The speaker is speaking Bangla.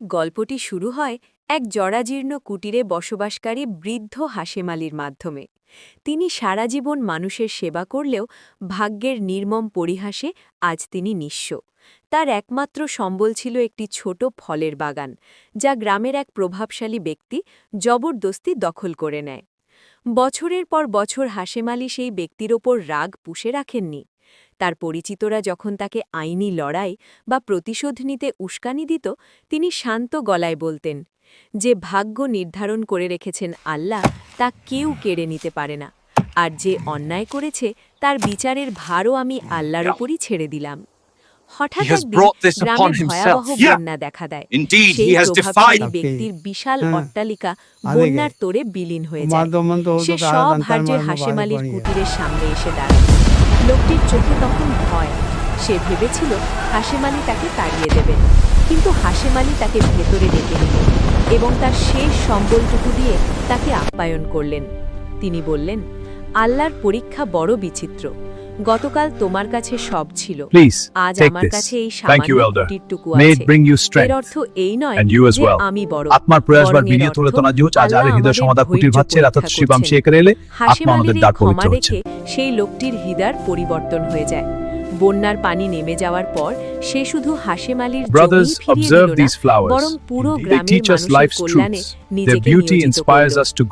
গল্পটি শুরু হয় এক জরাজীর্ণ কুটিরে বসবাসকারী বৃদ্ধ হাসেমালির মাধ্যমে। তিনি সারা জীবন মানুষের সেবা করলেও ভাগ্যের নির্মম পরিহাসে আজ তিনি নিঃস্ব। তার একমাত্র সম্বল ছিল একটি ছোট ফলের বাগান, যা গ্রামের এক প্রভাবশালী ব্যক্তি জবরদস্তি দখল করে নেয়। বছরের পর বছর হাসেমালি সেই ব্যক্তির ওপর রাগ পুষে রাখেননি। তার পরিচিতরা যখন তাকে আইনি লড়াই বা প্রতিশোধ নিতে উস্কানি দিত, তিনি শান্ত গলায় বলতেন, যে ভাগ্য নির্ধারণ করে রেখেছেন আল্লাহ, তা কেউ কেড়ে নিতে পারে না। আর যে অন্যায় করেছে, তার বিচারের ভারও আমি আল্লাহর ওপরই ছেড়ে দিলাম। হঠাৎ He has একদিন brought this গ্রামে ভয়াবহ বন্যা দেখা দেয়। সেই প্রভাবশালী ব্যক্তির বিশাল হ্যাঁ। অট্টালিকা বন্যার তোরে বিলীন হয়ে যায়। সে সব তারা হাসেম আলীর কুটিরের সামনে এসে দাঁড়ায়। লোকটির চোখে তখন ভয়। সে ভেবেছিল হাসেম আলী তাকে তাড়িয়ে দেবেন কিন্তু হাসেম আলী তাকে ভেতরে ডেকে নিলেন এবং তার শেষ সম্বলটুকু দিয়ে তাকে আপ্যায়ন করলেন। তিনি বললেন আল্লাহর পরীক্ষা বড় বিচিত্র। গতকাল তোমার কাছে সব ছিল। আজ আমার কাছে এই সামান্য elder. আছে। এর অর্থ এই নয় যে আমি বড়। আত্মার প্রয়াসবার বরং এর বিনিয়োগ হলে তো না জিও আজ আরে হৃদয় সমাদা কুটির ভাচ্ছে রাতাত শিবাম করছেন। শেখ রেলে হাসিম আত্মা আমাদের দ্বার পবিত্র হচ্ছে সেই লোকটির হৃদয় পরিবর্তন হয়ে যায়। বন্যার পানি নেমে যাওয়ার পর সে শুধু হাসেম আলীর Brothers, জমিই ফিরিয়ে observe these flowers. বরং পুরো গ্রামের মানুষের কল্যাণে নিজেকে নিয়োজিত করল।